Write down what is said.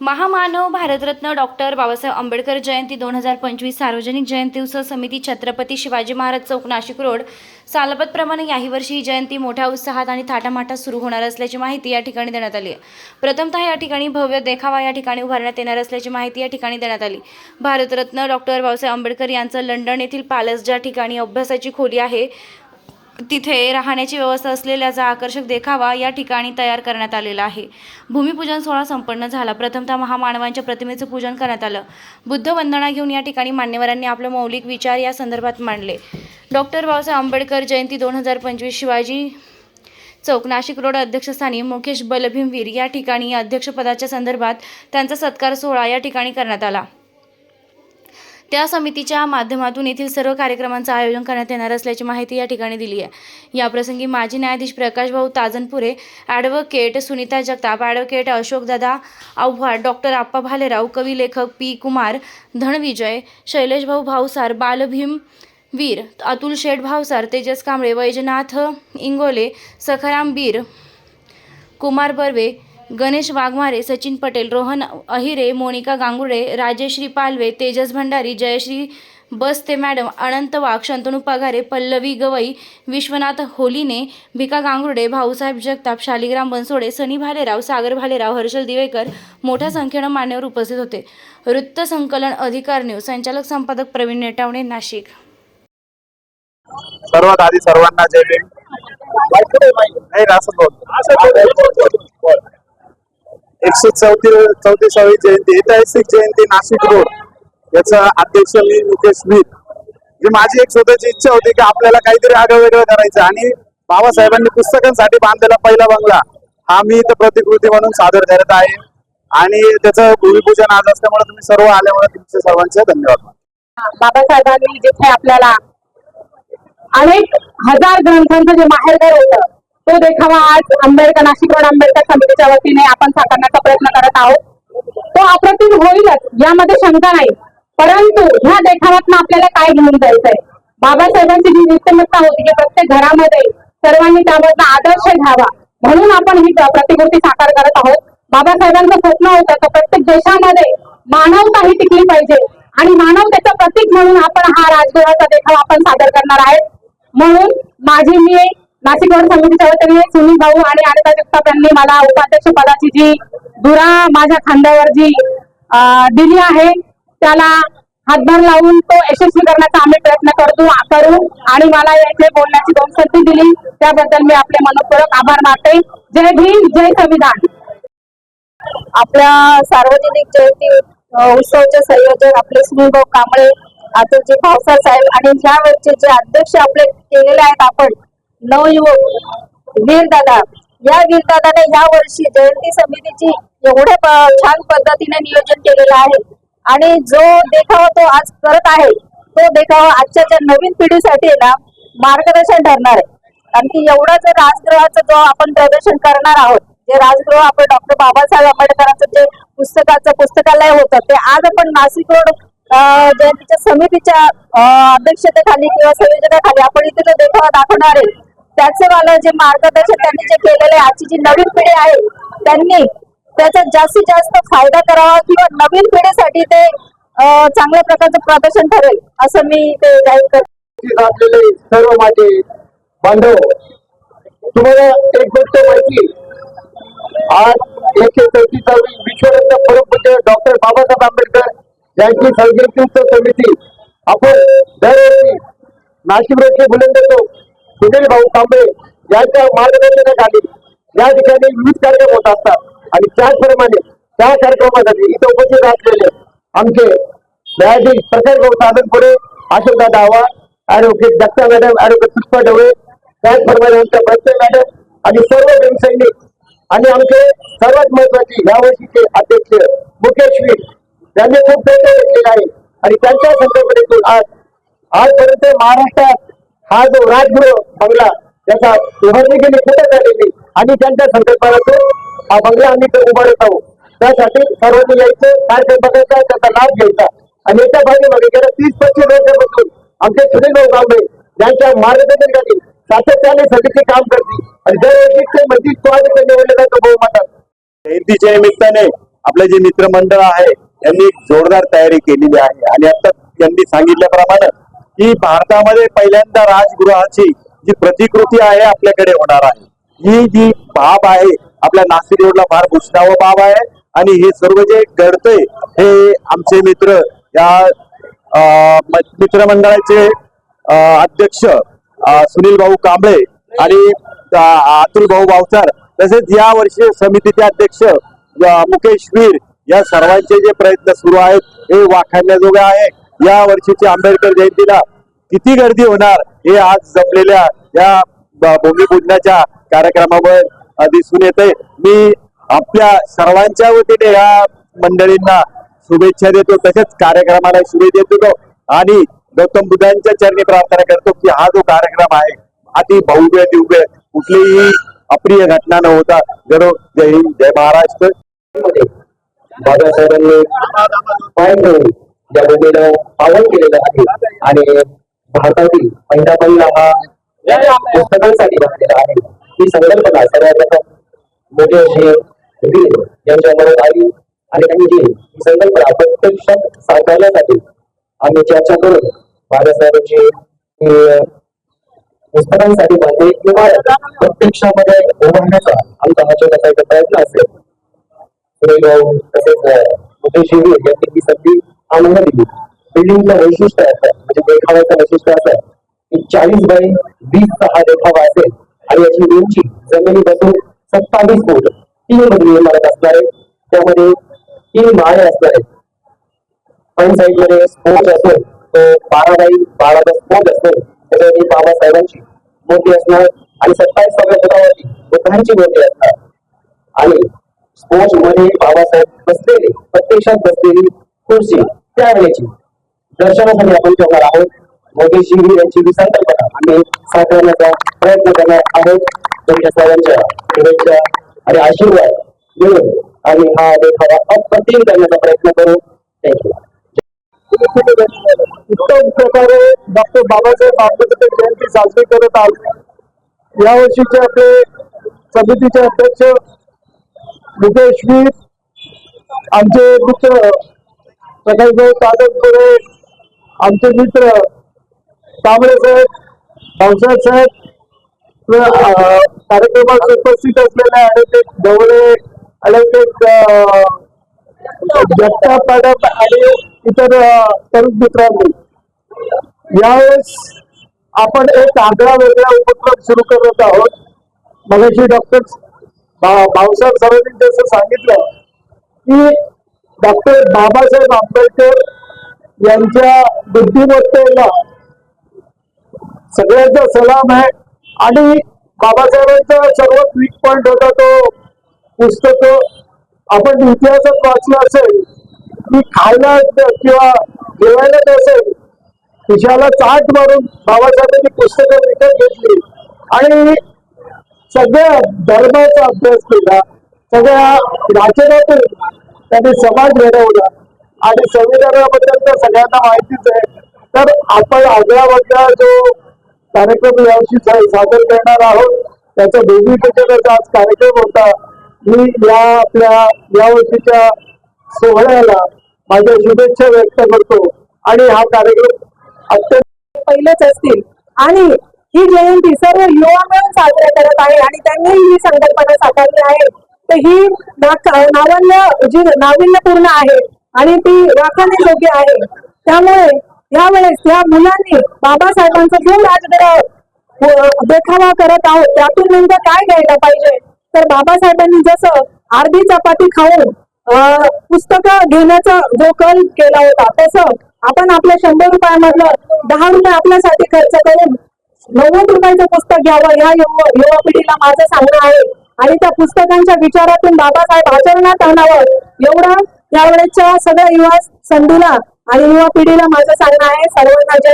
महामानव भारतरत्न डॉक्टर बाबासाहेब आंबेडकर जयंती दोन हजार पंचवीस सार्वजनिक जयंती उत्सव समिती छत्रपती शिवाजी महाराज चौक नाशिक रोड. सालपतप्रमाणे याही वर्षी ही जयंती मोठ्या उत्साहात आणि थाटामाटात सुरू होणार असल्याची माहिती या ठिकाणी देण्यात आली आहे. प्रथमतः या ठिकाणी भव्य देखावा या ठिकाणी उभारण्यात येणार असल्याची माहिती या ठिकाणी देण्यात आली. भारतरत्न डॉक्टर बाबासाहेब आंबेडकर यांचं लंडन येथील पॅलेस ज्या ठिकाणी अभ्यासाची खोली आहे तिथे राहण्याची व्यवस्था असलेल्याचा आकर्षक देखावा या ठिकाणी तयार करण्यात आलेला आहे. भूमिपूजन सोहळा संपन्न झाला. प्रथमतः महामानवांच्या प्रतिमेचं पूजन करण्यात आलं. बुद्ध वंदना घेऊन या ठिकाणी मान्यवरांनी आपले मौलिक विचार या संदर्भात मांडले. डॉक्टर बाबासाहेब आंबेडकर जयंती दोन हजार पंचवीस शिवाजी चौक नाशिक रोड अध्यक्षस्थानी मुकेश बलभीमवीर या ठिकाणी अध्यक्षपदाच्या संदर्भात त्यांचा सत्कार सोहळा या ठिकाणी करण्यात आला. त्या समितीच्या माध्यमातून येथील सर्व कार्यक्रमांचं आयोजन करण्यात येणार असल्याची माहिती या ठिकाणी दिली आहे. याप्रसंगी माजी न्यायाधीश Prakashbhau Tajanpure advocate Sunita Jagtap advocate Ashokdada Avhad doctor Appa Bhalerao कवी लेखक पी कुमार धनविजय शैलेशभाऊ भाऊसार बालभीम वीर अतुल शेठ भावसार तेजस कांबळे वैजनाथ इंगोले सखाराम बीर कुमार बर्वे गणेश वाघमारे सचिन पटेल रोहन अहिरे मोनिका गांगुडे राजेश्री पालवे तेजस भंडारी जयश्री बसते मॅडम अनंत वाघ शंतनू पगारे पल्लवी गवई विश्वनाथ होलिने भिका गांगुर्डे भाऊसाहेब जगताप शालिग्राम बनसोडे सनी भालेराव सागर भालेराव हर्षल दिवेकर मोठ्या संख्येनं मान्यवर उपस्थित होते. वृत्त संकलन अधिकार न्यूज संचालक संपादक प्रवीण नेटावणे नाशिक. सर्वात आधी सर्वांना जय भीम. एकशे चौतीस चौतीसावी जयंती. ऐतिहासिक जयंती नाशिक रोड. याचा अध्यक्ष मी मुकेश मीर. माझी एक स्वतःची इच्छा होती की आपल्याला काहीतरी आगळं वेगळं करायचं. आणि बाबासाहेबांनी पुस्तकांसाठी बांधलेला पहिला बंगला. हा मी इथं प्रतिकृती म्हणून सादर करत आहे. आणि त्याचं भूमिपूजन आज असल्यामुळे तुम्ही सर्व आल्यामुळे तुमचे सर्वांचे धन्यवाद. बाबासाहेबांनी जिथे आपल्याला अनेक हजार ग्रंथांचं जे माहेरघर होतं तो देखावा आज आंबेडकर नाशिक रोड आंबेडकर समितीच्या वतीने आपण साकारण्याचा प्रयत्न करत आहोत. तो अप्रतिम होईलच यामध्ये शंका नाही. परंतु ह्या देखाव्यातनं आपल्याला काय घेऊन जायचंय? बाबासाहेबांची जी नीतिमत्ता होती की प्रत्येक घरामध्ये सर्वांनी त्यामधला आदर्श घ्यावा म्हणून आपण ही प्रतिकृती साकार करत आहोत. बाबासाहेबांचं स्वप्न होतं तर प्रत्येक देशामध्ये मानवता ही टिकली पाहिजे. आणि मानवतेचं प्रतीक म्हणून आपण हा राजगुराचा देखावा आपण सादर करणार आहे म्हणून माझी मी नाशिक रोड समितीच्या वतीने सुनील भाऊ आणि अनिता जगताप यांनी मला उपाध्यक्ष पदाची जी धुरा माझ्या खांद्यावर जी दिली आहे त्याला हातभार लावून तो यशस्वी करण्याचा आम्ही प्रयत्न करतो करू आणि मला येथे बोलण्याची दोन संधी दिली. त्याबद्दल मी आपले मनपूर्वक आभार मानते. जय भीम जय संविधान. आपल्या सार्वजनिक जयंती उत्सवचे संयोजक आपले सुनीलभाऊ कांबळे अतुलजी भावसार साहेब आणि ह्या वेळचे जे अध्यक्ष आपले केलेले आहेत आपण नवयुवक वीरदादा. या वीरदादाने या वर्षी जयंती समितीची एवढ्या छान पद्धतीने नियोजन केलेलं आहे. आणि जो देखावा तो आज करत आहे तो देखावा आजच्या ज्या नवीन पिढीसाठी ना मार्गदर्शन ठरणार आहे. कारण की एवढा जर राजगृहाचं जो आपण प्रदर्शन करणार आहोत जे राजगृह आपण डॉक्टर बाबासाहेब आंबेडकरांचं जे पुस्तकाचं पुस्तकालय होतं ते आज आपण नाशिक रोड जयंतीच्या समितीच्या अध्यक्षतेखाली किंवा संयोजनाखाली आपण इथे जो देखावा दाखवणार आहे. त्याचं वाला जे मार्गदर्शन त्यांनी जे केलेले आजची जी नवीन पिढी आहे त्यांनी त्याचा जास्तीत जास्त फायदा करावा किंवा नवीन पिढीसाठी ते चांगल्या प्रकारचं प्रदर्शन ठरेल असं मी ते जाहीर करते. सर्व माझे बांधव तुम्हाला एक गोष्ट माहिती आज एकशे चौतीसावी विश्वरत्न परमपूज्य डॉक्टर बाबासाहेब आंबेडकर यांची संस्कृतीचं समिती आपण दरवर्षी नाशिक रोडचे बुलंद सुनील भाऊ तांबे यांच्या मार्गदर्शनाखाली या ठिकाणी विविध कार्यक्रम होत असतात. आणि त्याचप्रमाणे त्या कार्यक्रमासाठी इथं उपस्थित असलेले आमचे न्यायाधीश Prakash Bhau Sadhanpure Ashokdada Avhad advocate Datta madam advocate Pushpa Dawale त्याचप्रमाणे आमच्या प्रत्येक मॅडम आणि सर्व भीमसैनिक आणि आमचे सर्वात महत्त्वाचे या वर्षीचे अध्यक्ष मुकेश वीर त्यांनी खूप प्रयत्न घेतलेले आहे. आणि त्यांच्या संकल्पनेतून आज आजपर्यंत महाराष्ट्रात हा जो राजगृह बंगला त्याचा उभारणी गेली कुठे झालेली आणि त्यांच्या संकल्पनातून हा बंगला आम्ही इथे उभारत आहोत. त्यासाठी सर्वांनी यायचं कार्यक्रम बघायचा त्याचा लाभ घ्यायचा. आणि याच्या पाठीमागे गेल्या तीस पस्तीस वर्षापासून आमचे सुनील भाऊ कांबळे यांच्या मार्गदर्शनाखाली सातत्याने समिती काम करते आणि दरवर्षी ते मंदिर स्वागत निवडले जातो बहुमतात. जयंतीच्या निमित्ताने आपले जे मित्रमंडळ आहे त्यांनी जोरदार तयारी केलेली आहे. आणि आता त्यांनी सांगितल्याप्रमाणे ही भारतामध्ये पहिल्यांदा राजगृहाची जी प्रतिकृती आहे आपल्याकडे होणार आहे. ही जी बाब आहे आपल्या नाशिक रोडला फार भूषणावं बाब आहे आणि हे सर्व जे घडतंय हे आमचे मित्र या म- मित्रमंडळाचे अध्यक्ष सुनील भाऊ कांबळे आणि अतुल भाऊ भावसार तसेच या वर्षी समितीचे अध्यक्ष मुकेश वीर या सर्वांचे जे प्रयत्न सुरू आहेत हे वाखाणण्याजोगे आहे. या वर्षीच्या आंबेडकर जयंतीला किती गर्दी होणार हे आज जमलेल्या या भूमिपूजनाच्या कार्यक्रमावर दिसून येते मी आपल्या सर्वांच्या वतीने या मंडळींना शुभेच्छा देतो तसेच कार्यक्रमाला शुभेच्छा देतो आणि गौतम बुद्धांच्या चरणी प्रार्थना करतो की हा जो कार्यक्रम आहे अति भव्य दिव्य कुठलीही अप्रिय घटना न होता घडो जय हिंद जय महाराष्ट्र. बाबासाहेबांनी पाय ज्या या पावन केलेलं आहे. आणि भारतातील पहिला पहिला हा पुस्तकांसाठी बनलेला आहे. ही संकल्पना सर्वप्रथम मोठी अशी यांच्या मनात आली. आणि त्यांनी जी ही संकल्पना प्रत्यक्षात साकारण्यासाठी आम्ही चर्चा करून बाबासाहेबांची ही पुस्तकांसाठी बांधले किंवा प्रत्यक्षामध्ये उभारण्याचा आमचा हा छोटासा प्रयत्न असेल. तसेच मुकेश यांनी ही संधी आम्हाला दिली बिल्डिंगचं वैशिष्ट्य असं म्हणजे देखाव्याचं वैशिष्ट्य असं की चाळीस बाय वीसचा हा देखावा असेल आणि याची उंची जमिनी बसून सत्तावीस फूट. तीन मजली इमारत असणार आहे त्यामध्ये तीन माळे असणार. आहेत फ्रंट साईडमध्ये स्पोर्ट असेल तो बारा बाई बाराचा स्पोर्ट असेल त्याच्यावरती बाबासाहेबांची मूर्ती असणार आणि सत्तावीसाव्या फुटावरती बुद्धांची मूर्ती असणार. आणि स्पोर्ट्समध्ये बाबासाहेब बसलेली प्रत्यक्षात बसलेली खुर्ची. त्यावेळेची दर्शनासाठी आपण ठेवणार आहोत मोदीजी यांची ही संकल्पना आम्ही साठवण्याचा प्रयत्न करणार आहोत. तुमच्या सर्वांच्या शुभेच्छा आणि आशीर्वाद मिळून आम्ही हा देखावा अप्रतिम करण्याचा प्रयत्न करू. थँक्यू उत्तम प्रकारे डॉक्टर बाबासाहेब आंबेडकर जयंती साजरी करत आहोत. यावर्षीचे आपले समितीचे अध्यक्ष मुकेश वीर आमचे मित्र प्रकाशभाऊ कादंबरे आमचे मित्र कांबळे साहेब भावसाहेब साहेब कार्यक्रमात उपस्थित असलेले ऍडव्होकेट ढवळे ऍडव्होकेट अं, जगताप मॅडम आणि इतर तरुण मित्रांनी. यावेळेस आपण एक आगळा वेगळा उपक्रम सुरू करत आहोत. मगाशी डॉक्टर भाऊसाहेब सरांनी जसं सांगितलं की डॉक्टर बाबासाहेब आंबेडकर यांच्या बुद्धिमत्तेला सगळ्यांचा सलाम आहे. आणि बाबासाहेबांचा सर्वात वीक पॉइंट होता तो पुस्तक आपण इतिहासात वाचलं असेल की खायला किंवा जेवायला नसेल खिशाला चाट मारून बाबासाहेबांनी पुस्तकं विकत घेतली. आणि सगळ्या धर्माचा अभ्यास केला सगळ्या वाचनातून त्यांनी समाज घडवला. आणि संविधानाबद्दल तर सगळ्यांना माहितीच आहे. तर आपण आगळा वेगळा जो कार्यक्रम यावर्षी सादर करणार आहोत त्याचा भूमिकेचा आज कार्यक्रम होता मी या आपल्या या वर्षीच्या सोहळ्याला माझ्या शुभेच्छा व्यक्त करतो. आणि हा कार्यक्रम अत्यंत पहिलेच असतील. आणि ही जयंती सर्व युवा मिळून साजरा करत आहे आणि त्यांनी ही संकल्पना साकारली आहे. तर ही नावल्य जी नाविन्यपूर्ण आहे आणि ती राखणे योग्य आहे. त्यामुळे यावेळेस या मुलांनी बाबासाहेबांचा जो राजगड देखावा करत आहोत त्यातून नेमकं काय घ्यायला पाहिजे? तर बाबासाहेबांनी जसं अर्धी चपाती खाऊन पुस्तकं घेण्याचा जो कल केला होता तसं आपण आपल्या शंभर रुपयामधलं दहा रुपये आपल्यासाठी खर्च करून नव्वद रुपयाचं पुस्तक घ्यावं या युवा युवा पिढीला माझं सांगणं आहे. आणि त्या पुस्तकांच्या विचारातून बाबासाहेब आचरणात आणावं. एवढं यावेळेच्या सगळ्या युवा संधीला आणि युवा पिढीला माझं सांगणं आहे. सर्वांना जय